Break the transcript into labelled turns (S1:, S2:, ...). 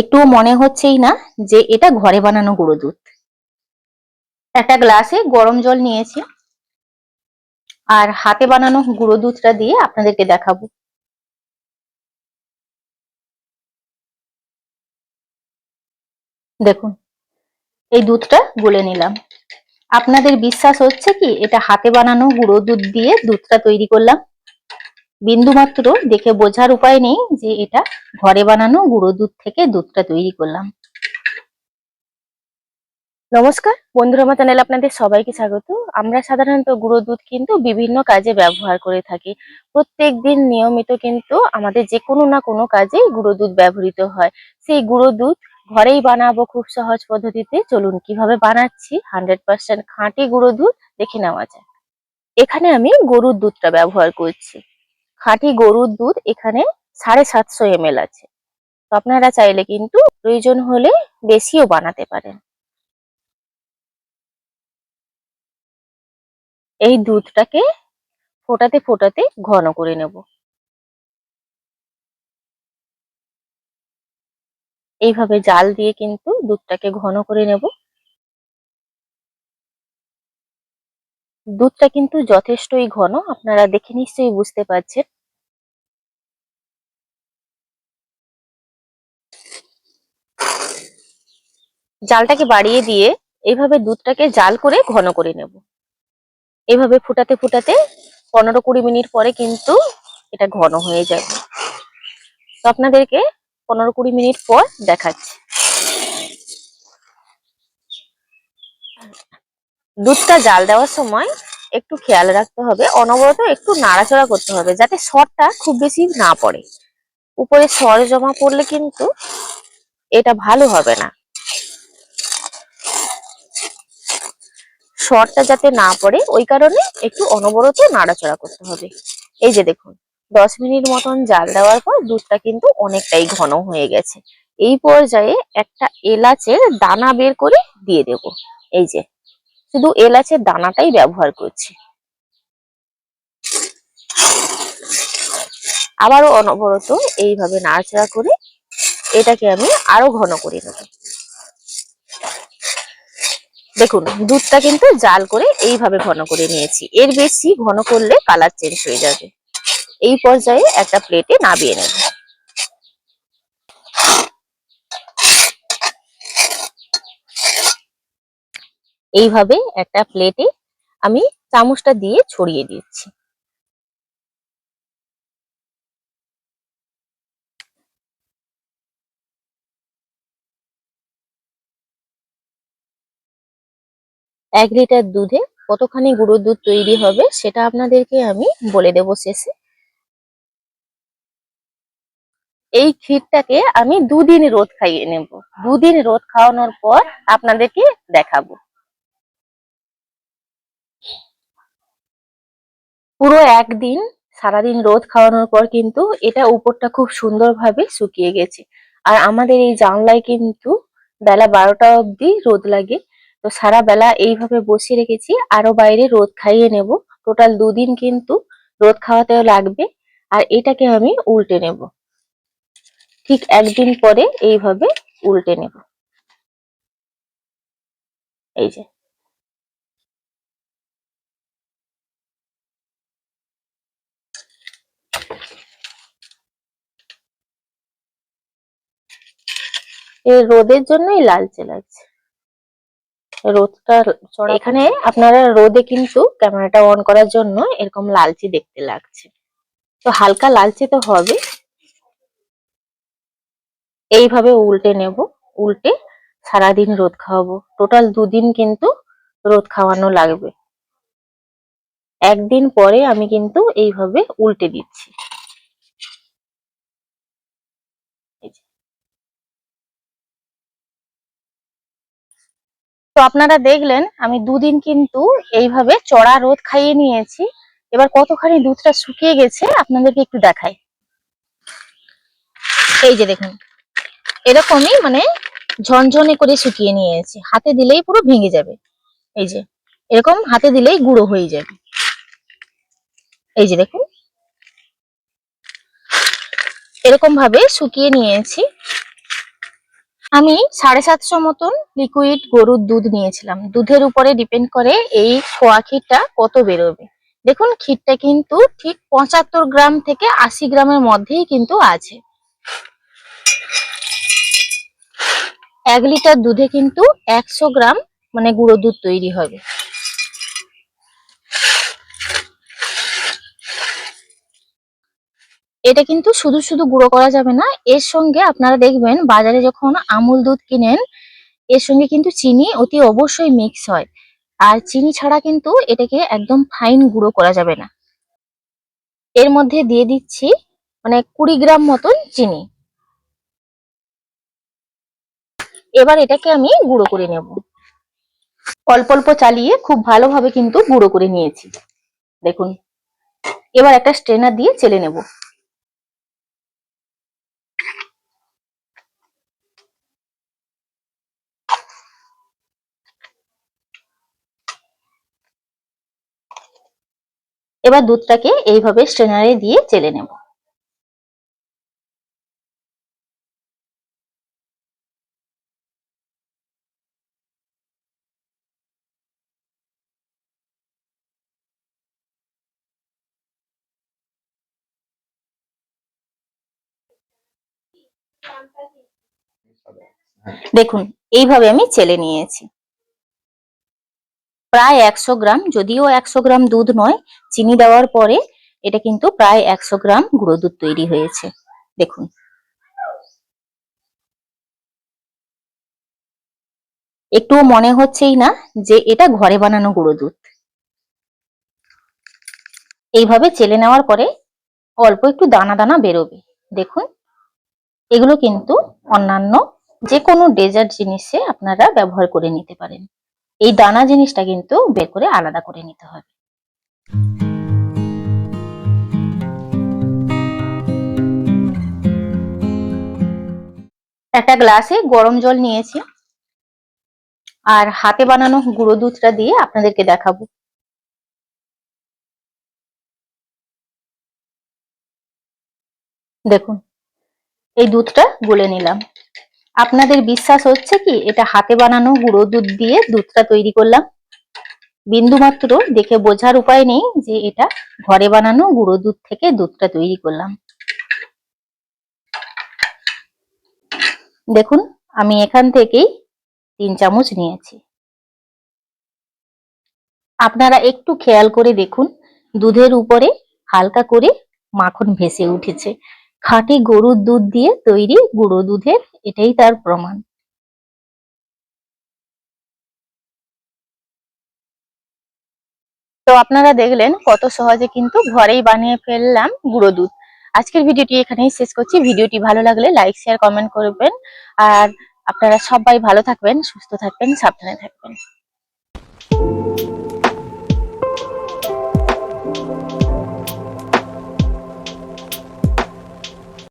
S1: একটুও মনে হচ্ছেই না যে এটা ঘরে বানানো গুঁড়ো দুধ। একটা গ্লাসে গরম জল নিয়েছি আর হাতে বানানো গুঁড়ো দুধটা দিয়ে আপনাদেরকে দেখাবো। দেখুন, এই দুধটা গুলে নিলাম। আপনাদের বিশ্বাস হচ্ছে কি, এটা হাতে বানানো গুঁড়ো দুধ দিয়ে দুধটা তৈরি করলাম। বিন্দুমাত্র দেখে বোঝার উপায় নেই যে এটা ঘরে বানানো গুঁড়ো দুধ থেকে দুধটা তৈরি করলাম। নমস্কার, বন্ধুরা আমার চ্যানেলে আপনাদের সবাইকে স্বাগত। আমরা সাধারণত গুঁড়ো দুধ কিন্তু বিভিন্ন কাজে ব্যবহার করে থাকি। প্রত্যেক দিন নিয়মিত কিন্তু আমাদের যে কোনো না কোনো কাজে গুঁড়ো দুধ ব্যবহৃত হয়। সেই গুঁড়ো দুধ ঘরেই বানাবো খুব সহজ পদ্ধতিতে। চলুন কীভাবে বানাচ্ছি? হান্ড্রেড পার্সেন্ট খাঁটি গুঁড়ো দুধ দেখে নেওয়া যায় এখানে আমি গরুর দুধটা ব্যবহার করছি। খাঁটি গরুর দুধ এখানে সাড়ে সাতশো এম আছে। তো আপনারা চাইলে কিন্তু প্রয়োজন হলে বেশিও বানাতে পারেন। এই দুধটাকে ফোটাতে ফোটাতে ঘন করে নেব। এইভাবে জাল দিয়ে কিন্তু দুধটাকে ঘন করে নেব। দুধটা কিন্তু যথেষ্টই ঘন, আপনারা দেখে নিশ্চয়ই বুঝতে পারছেন। জালটাকে বাড়িয়ে দিয়ে এইভাবে দুধটাকে জাল করে ঘন করে নেব। এভাবে ফুটাতে ফুটাতে পনেরো কুড়ি মিনিট পরে কিন্তু এটা ঘন হয়ে যাবে। তো আপনাদেরকে পনেরো কুড়ি মিনিট পর দেখাচ্ছি। দুধটা জাল দেওয়ার সময় একটু খেয়াল রাখতে হবে, অনবরত একটু নাড়াচাড়া করতে হবে যাতে সরটা খুব বেশি না পড়ে। উপরে সর জমা পড়লে কিন্তু এটা ভালো হবে না। সরটা যাতে না পড়ে, ওই কারণে একটু অনবরত নাড়াচাড়া করতে হবে। এই যে দেখুন, দশ মিনিট মতন জাল দেওয়ার পর দুধটা কিন্তু অনেকটাই ঘন হয়ে গেছে। এই পর্যায়ে একটা এলাচের দানা বের করে দিয়ে দেব। এই যে, শুধু এলাচের দানাটাই ব্যবহার করছি। আবারও অনবরত এইভাবে নাড়াচাড়া করে এটাকে আমি আরও ঘন করে নেব। দেখুন, দুধটা কিন্তু জাল করে এইভাবে ঘন করে নিয়েছি। এর বেশি ঘন করলে কালার চেঞ্জ হয়ে যাবে। এই পর্যায়ে একটা প্লেটে নাবিয়ে নেব। এইভাবে একটা প্লেটে আমি চামচটা দিয়ে ছড়িয়ে দিচ্ছি। এক লিটার দুধে কতখানি গুঁড়ো দুধ তৈরি হবে সেটা আপনাদেরকে আমি বলে দেব শেষে। এই ক্ষীরটাকে আমি দুদিন রোদ খাইয়ে নেব। দুদিন রোদ খাওয়ানোর পর আপনাদেরকে দেখাবো। পুরো একদিন, সারাদিন রোদ খাওয়ানোর পর কিন্তু এটা উপরটা খুব সুন্দরভাবে শুকিয়ে গেছে। আর আমাদের এই জানলায় কিন্তু বেলা বারোটা অবধি রোদ লাগে। তো সারা বেলা এইভাবে বসিয়ে রেখেছি, আরও বাইরে রোদ খাইয়ে নেব। টোটাল দুদিন কিন্তু রোদ খাওয়াতেও লাগবে, আর এটাকে আমি উল্টে নেব। ঠিক একদিন পরে এইভাবে উল্টে নেব। এই যে। এই রোদের জন্যই লালচে লাগছে। রোদটা এখানে আপনারা রোদে কিন্তু ক্যামেরাটা অন করার জন্য এরকম লালচে দেখতে লাগছে। তো হালকা লালচে তো হবে। এইভাবে উল্টে নেব, উল্টে সারাদিন রোদ খাওয়াবো। টোটাল দুদিন কিন্তু রোদ খাওয়ানো লাগবে। একদিন পরে আমি কিন্তু এইভাবে উল্টে দিচ্ছি। তো আপনারা দেখলেন, আমি দুদিন কিন্তু এইভাবে চড়া রোদ খাইয়ে নিয়েছি। এবার কতখানি দুধটা শুকিয়ে গেছে, আপনাদেরকে একটু দেখাই। এই যে দেখুন, এরকমই মানে ঝনঝনে করে শুকিয়ে নিয়েছি। হাতে দিলেই পুরো ভেঙে যাবে। এই যে, এরকম হাতে দিলেই গুঁড়ো হয়ে যাবে। এই যে দেখুন এরকম ভাবে শুকিয়ে নিয়েছি। আমি সাড়ে সাতশো মতন লিকুইড গরুর দুধ নিয়েছিলাম। দুধের উপরে ডিপেন্ড করে এই খোয়া ক্ষীরটা কত বেরোবে। দেখুন, ক্ষীরটা কিন্তু ঠিক পঁচাত্তর গ্রাম থেকে আশি গ্রামের মধ্যেই কিন্তু আছে। এক লিটার দুধে কিন্তু একশো গ্রাম মানে গুঁড়ো দুধ তৈরি হবে। এটা কিন্তু শুধু শুধু গুঁড়ো করা যাবে না, এর সঙ্গে আপনারা দেখবেন বাজারে যখন আমুল দুধ কিনেন, এর সঙ্গে কিন্তু চিনি অতি অবশ্যই মিক্স হয়। আর চিনি ছাড়া কিন্তু এটাকে একদম ফাইন গুঁড়ো করা যাবে না। এর মধ্যে দিয়ে দিচ্ছি মানে কুড়ি গ্রাম মতন চিনি। এবার এটাকে আমি গুঁড়ো করে নেব। অল্প অল্প চালিয়ে খুব ভালোভাবে কিন্তু গুঁড়ো করে নিয়েছি। দেখুন, এবার একটা স্ট্রেনার দিয়ে চেলে নেব। এবার দুধটাকে এইভাবে স্ট্রেনারে দিয়ে চেলে নেব। দেখুন এইভাবে আমি চেলে নিয়েছি। প্রায় একশো গ্রাম, যদিও একশো গ্রাম দুধ নয়, চিনি দেওয়ার পরে এটা কিন্তু প্রায় একশো গ্রাম গুঁড়ো দুধ তৈরি হয়েছে। দেখুন। একটুও মনে হচ্ছেই না যে এটা ঘরে বানানো গুঁড়ো দুধ। এইভাবে চেলে নেওয়ার পরে অল্প একটু দানা দানা বেরোবে। দেখুন। এগুলো কিন্তু অন্যান্য যে কোনো ডেজার্ট জিনিসে আপনারা ব্যবহার করে নিতে পারেন। এই দানা জিনিসটা কিন্তু বের করে আলাদা করে নিতে হবে। একটা গ্লাসে গরম জল নিয়েছি। আর হাতে বানানো গুঁড়ো দুধটা দিয়ে আপনাদেরকে দেখাবো। দেখুন, এই দুধটা গুলে নিলাম। আপনাদের বিশ্বাস হচ্ছে কি? এটা হাতে বানানো গুঁড়ো দুধ দিয়ে দুধটা তৈরি করলাম। বিন্দু মাত্র দেখে বোঝার উপায় নেই যে এটা ঘরে বানানো গুঁড়ো দুধ থেকে দুধটা তৈরি করলাম। দেখুন, আমি এখান থেকেই তিন চামচ নিয়েছি। আপনারা একটু খেয়াল করে দেখুন, দুধের উপরে হালকা করে মাখন ভেসে উঠেছে। খাঁটি গরুর দুধ দিয়ে তৈরি গুঁড়ো দুধের, এটাই তার প্রমাণ। তো আপনারা দেখলেন কত সহজে কিন্তু ঘরেই বানিয়ে ফেললাম গুঁড়ো দুধ। আজকের ভিডিওটি এখানেই শেষ করছি। ভিডিওটি ভালো লাগলে লাইক, শেয়ার, কমেন্ট করবেন। আর আপনারা সবাই ভালো থাকবেন, সুস্থ থাকবেন, সাবধানে থাকবেন।